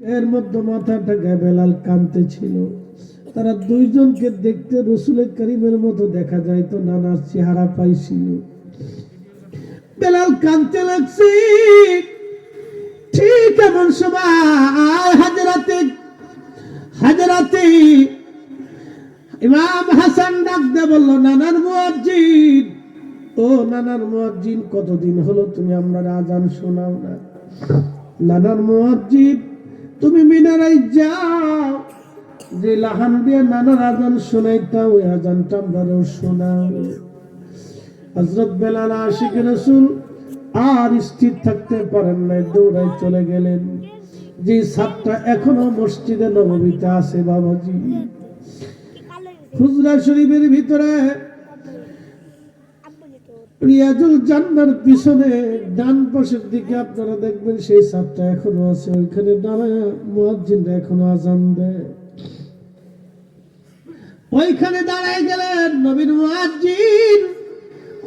এর মধ্যে মাথাটাকে বেলাল কানতে ছিল। তারা দুইজনকে দেখতে রসুলের করিমের মতো দেখা যায়, তো নানার চেহারা পাইছিল। বেলাল কানতে লাগছে। ঠিক এমন সময় হাজরাতে হাজরাতে ইমাম হাসান ডাক দে বলল, নানার মুয়াজ্জিন, ও নানার মুয়াজ্জিন, কতদিন হলো তুমি আমরা আজান শোনাও না? নানার মুয়াজ্জিন তুমি মিনারাই যাও। যে লাহান দিয়ে নানার আজান শোনাইতা ওই আজানটা আমরাও শোনাও হজরত বেলাল আশিক রসুল আর স্থির থাকতে পারেন নাই, দৌড়ায় চলে গেলেন। যে সাতটা এখনও মসজিদে নবমীতে আছে বাবাজি। খুজরা শরীফের ভিতরে রিয়াজুল জান্নার পিছনে ডান পাশের দিকে আপনারা দেখবেন সেই সাতটা এখনও আছে, ওইখানে দাঁড়ায় মুয়াজ্জিনরা এখনও আজান দেয়। ওইখানে দাঁড়ায় গেলেন নবীন মুয়াজ্জিন।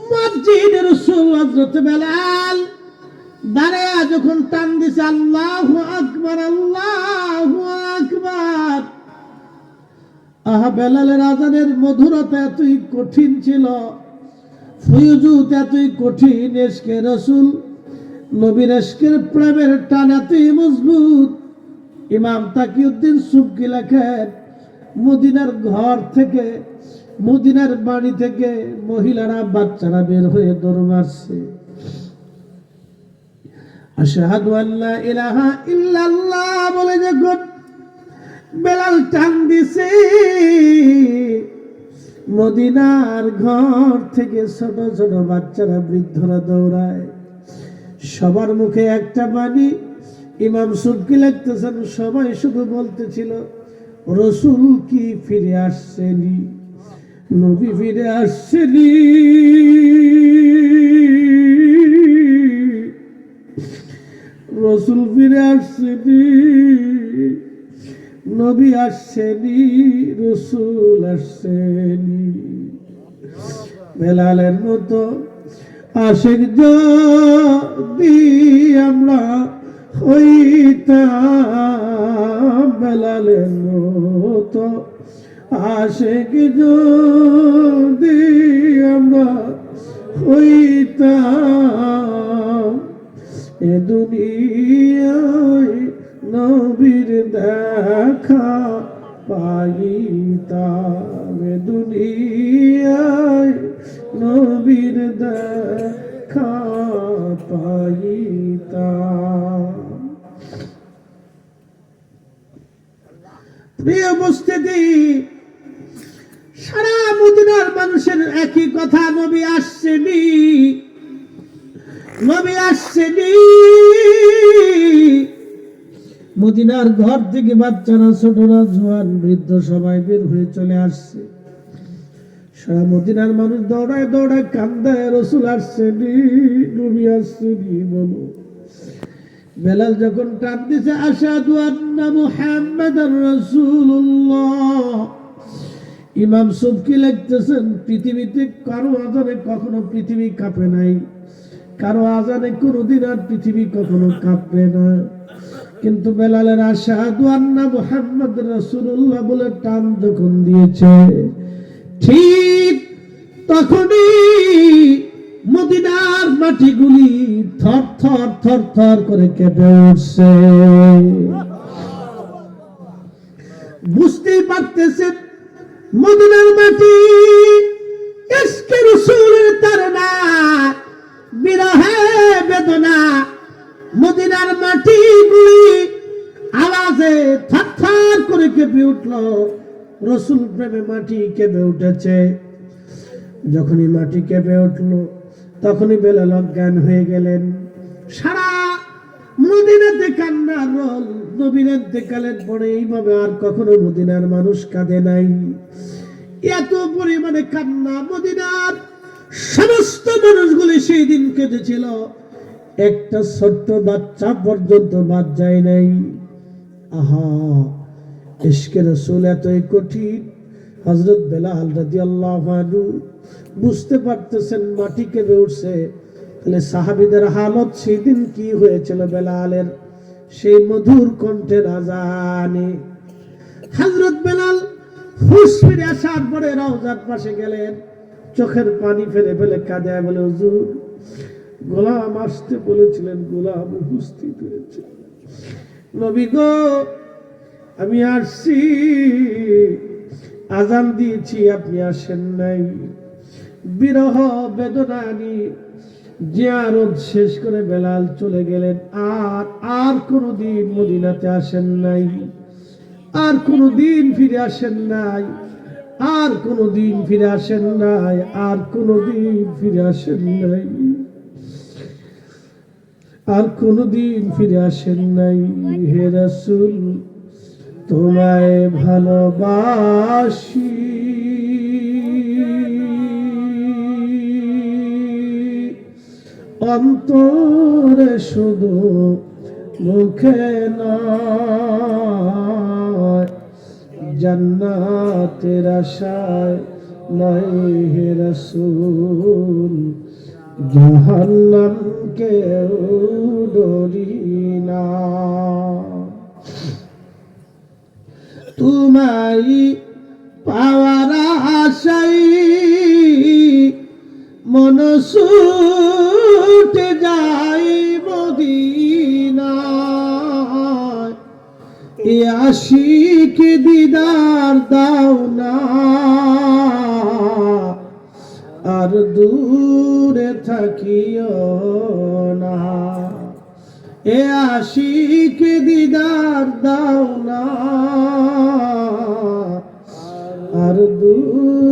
মুয়াজ্জিন রাসূল হযরত বেলাল দাঁড়ায় যখন টান দিছে আল্লাহু আকবার আল্লাহু আকবার। আহা, বেলালের আজানের মধুরতা এতই কঠিন ছিল। ফয়জুত এতই কঠিন এসকে রসুল, নবীর এসকের প্রেমের টান এতই মজবুত। ইমাম তাকিউদ্দিন সুবকি লেখেন, মদিনার ঘর থেকে, মদিনার বাড়ি থেকে মহিলারা, বাচ্চারা বের হয়ে দৌড় মারছে আশহাদু আল্লা ইলাহা ইল্লাল্লাহ বলে যখন বেলাল টান দিছে মদিনার ঘর থেকে ছোট ছোট বাচ্চারা বৃদ্ধরা দৌড়ায়। সবার মুখে একটা বাণী, ইমাম সুবকি লাগতেছেন সবাই শুধু বলতেছিল, রসুল কি ফিরে আসছেনি? নবী ফিরে আসছেনি? রসুল ফিরে আসছেনি। নবী আসছেনি রসুল আসছেনি বেলালের মতো আশেক যদি আমরা হইতাম, বেলালের মতো আশেক যদি আমরা হইতাম, এ দুনিয়ায় নবীর দেখা পাইতাম দুনিয়ায় নবীর দেখা পাইতাম প্রিয় উপস্থিতি, সারা মদিনার মানুষের একই কথা নবী আসছেনি নবী আসছেনি মদিনার ঘর থেকে বাচ্চারা, ছোটরা, জোয়ান, বৃদ্ধ সবাই বের হয়ে চলে আসছে। সারা মদিনার মানুষ দৌড়ায় দৌড়ায় কান্দায়, রসুল আসছেনি নবী আসছেনি বলো। বেলাল যখন টান দিছে আসাদু আন্না মুহাম্মাদার রাসূলুল্লাহ। ইমাম সুবকি লিখতেছেন, পৃথিবীতে কারও আজানে কখনো পৃথিবী কাঁপে নাই। কারও আজানে কোনোদিন আর পৃথিবী কখনো কাঁপবে না। কিন্তু বেলালের আন্না মুহাম্মদ রাসূলুল্লাহ বলে টান যখন দিয়েছে, ঠিক তখনই মদিনার মাটিগুলি থর থর থর থর করে কেঁপে উঠছে। বুঝতেই পারতেছেন, মদিনার কেঁপে উঠল। রসুল প্রেমে মাটি কেঁপে উঠেছে। যখনই মাটি কেঁপে উঠল, তখনই বেলাল অজ্ঞান হয়ে গেলেন। সারা মদিনাতে কান্নার রোল নবীনাতে কালের পরে এইভাবে আর কখনো মদিনার মানুষ কাঁদে নাই। এত পরিমাণে কান্না মদিনার সমস্ত মানুষগুলি সেই দিন কেঁদেছিল। একটা ছোট্ট বাচ্চা পর্যন্ত বাদ যায় নাই। আহা! ইশকে রসুল এতই কঠিন। হজরত বেলাল রাজি আল্লাহ বুঝতে পারতেছেন মাটি কেঁপে উঠছে। তাহলে সাহাবিদের হালত সেদিন কি হয়েছিল বেলালের? সেই মধুর কণ্ঠের আজানে হজরত বেলাল হুশ ফিরে আসার পরে রওজার পাশে গেলেন। চোখের পানি ফেলে ফেলে কাঁদে, বলে, হুজুর, গোলাম আসতে বলেছিলেন, গোলাম উপস্থিত হয়েছে। নবী গো আমি আসছি। আজান দিয়েছি, আপনি আসেন নাই। বিরহ বেদনা নিয়ে জিয়ারত শেষ করে বেলাল চলে গেলেন, আর আর কোনোদিন মদিনাতে আসেন নাই। আর কোনোদিন ফিরে আসেন নাই। আর কোনোদিন ফিরে আসেন নাই। আর কোনোদিন ফিরে আসেন নাই। আর কোনোদিন ফিরে আসেন নাই। হে তোমায় ভালোবাসি। অন্তরে শুধু মুখে নয় আশায় নয় হে রসুল জাহান্নাম কেউ ডরি না। তোমাই পাওয়ার আশাই মন ছুটে যাই মদিনায়। এ আশিক দিদার দাও না, আর দূরে থাকিও না। এ আশিক দিদার দাও না। আর দূর